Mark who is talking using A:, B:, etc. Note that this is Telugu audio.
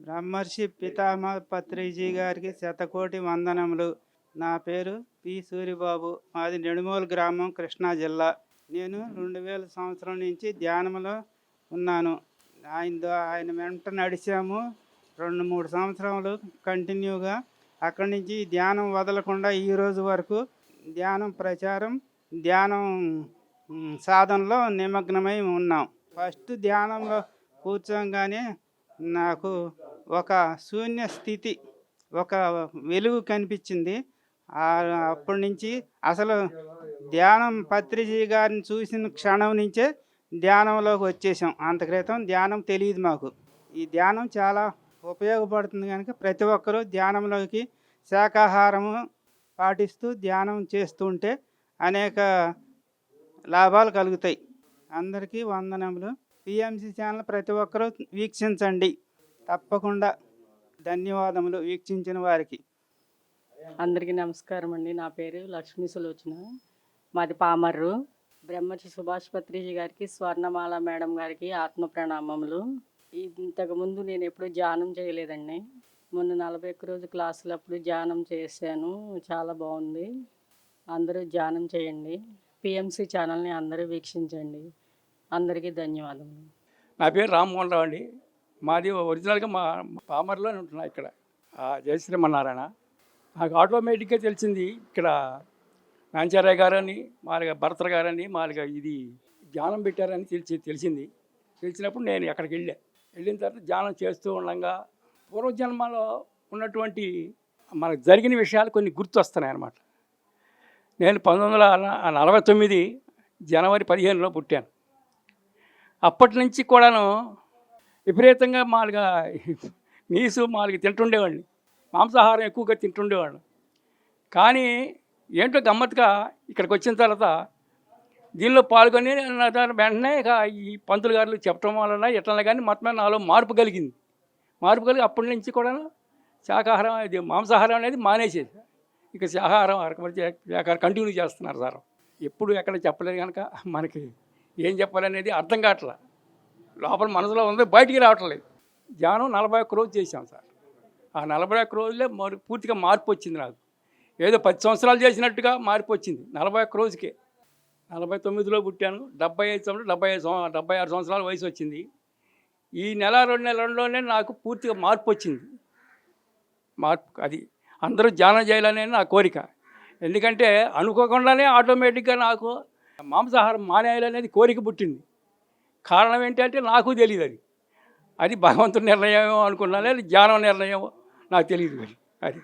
A: బ్రహ్మర్షి పితామహ పత్రిజీ గారికి శతకోటి వందనములు. నా పేరు పి. సూరిబాబు. మాది నెడుమూలు గ్రామం కృష్ణా జిల్లా. నేను రెండు వేల సంవత్సరం నుంచి ధ్యానంలో ఉన్నాను. ఆయన ఆయన వెంట నడిచాము రెండు మూడు సంవత్సరాలు కంటిన్యూగా. అక్కడి నుంచి ధ్యానం వదలకుండా ఈ రోజు వరకు ధ్యానం ప్రచారం ధ్యానం సాధనలో నిమగ్నమై ఉన్నాం. ఫస్ట్ ధ్యానంలో కూర్చోగానే నాకు ఒక శూన్య స్థితి ఒక వెలుగు కనిపించింది. అప్పటి నుంచి అసలు ధ్యానం పత్రిజీ గారిని చూసిన క్షణం నుంచే ధ్యానంలోకి వచ్చేసాం. అంత క్రితం ధ్యానం తెలియదు మాకు. ఈ ధ్యానం చాలా ఉపయోగపడుతుంది కనుక ప్రతి ఒక్కరూ ధ్యానంలోకి శాకాహారము పాటిస్తూ ధ్యానం చేస్తుంటే అనేక లాభాలు కలుగుతాయి. అందరికీ వందనములు. పిఎంసి ఛానల్ ప్రతి ఒక్కరూ వీక్షించండి. తప్పకుండా ధన్యవాదములు వీక్షించిన వారికి.
B: అందరికీ నమస్కారం అండి. నా పేరు లక్ష్మీ సులోచన. మాది పామర్రు. బ్రహ్మర్షి సుభాష్ పత్రిజీ గారికి స్వర్ణమాల మేడం గారికి ఆత్మ ప్రణామములు. ఇంతకుముందు నేను ఎప్పుడు ధ్యానం చేయలేదండి. మొన్న నలభై ఒక్క రోజు క్లాసులప్పుడు ధ్యానం చేశాను. చాలా బాగుంది. అందరూ ధ్యానం చేయండి. పిఎంసి ఛానల్ని అందరూ వీక్షించండి. అందరికీ ధన్యవాదములు.
C: నా పేరు రామ్మోహన్ రావు అండి. మాది ఒరిజినల్గా మా పామర్లో ఉంటున్నా ఇక్కడ. జయశ్రీమన్నారాయణ నాకు ఆటోమేటిక్గా తెలిసింది ఇక్కడ నాంచారాయ్ గారని మాలుగా భరతర్ గారని మాలుగా ఇది ధ్యానం పెట్టారని తెలిసి తెలిసింది. తెలిసినప్పుడు నేను అక్కడికి వెళ్ళా. వెళ్ళిన తర్వాత ధ్యానం చేస్తూ ఉండగా పూర్వజన్మలో ఉన్నటువంటి మనకు జరిగిన విషయాలు కొన్ని గుర్తొస్తున్నాయి అన్నమాట నేను పంతొమ్మిది వందల నలభై తొమ్మిది జనవరి పదిహేనులో పుట్టాను. అప్పటి నుంచి కూడాను విపరీతంగా మాలుగా నీసు మాలుగా తింటుండేవాడిని. మాంసాహారం ఎక్కువగా తింటుండేవాడిని కానీ ఏంటో గమ్మత్తుగా ఇక్కడికి వచ్చిన తర్వాత దీనిలో పాల్గొని నా వెంటనే ఇక ఈ పంతులు గారు చెప్పడం వలన ఎట్లా కానీ మొత్తం నాలో మార్పు కలిగింది. మార్పు కలిగి అప్పటి నుంచి కూడా శాకాహారం ఇది మాంసాహారం అనేది మానేసేది. ఇక శాకాహారం అరకమరి శాకాహారం కంటిన్యూ చేస్తున్నారు సార్. ఎప్పుడు ఎక్కడ చెప్పలేదు కనుక మనకి ఏం చెప్పాలనేది అర్థం కావట్లేదు లోపల మనసులో ఉంది బయటికి రావట్లేదు ధ్యానం నలభై ఒక్క రోజు చేశాం సార్. ఆ నలభై ఒక్క రోజులే మరి పూర్తిగా మార్పు వచ్చింది నాకు. ఏదో పది సంవత్సరాలు చేసినట్టుగా మార్పు వచ్చింది నలభై ఒక్క రోజుకే. నలభై తొమ్మిదిలో పుట్టాను డెబ్బై ఐదు సంవత్సరాలు డెబ్బై ఐదు డెబ్బై ఆరు సంవత్సరాల వయసు వచ్చింది. ఈ నెల రెండు నెలల్లోనే నాకు పూర్తిగా మార్పు వచ్చింది. మార్పు అది అందరూ ధ్యానం చేయాలనే నా కోరిక. ఎందుకంటే అనుకోకుండానే ఆటోమేటిక్గా నాకు మాంసాహారం మానేయాలనేది కోరిక పుట్టింది. కారణం ఏంటంటే నాకు తెలియదు అది. అది భగవంతుడి నిర్ణయం అనుకున్నా లేదా జ్ఞానం నిర్ణయం నాకు తెలియదు మరి. అది.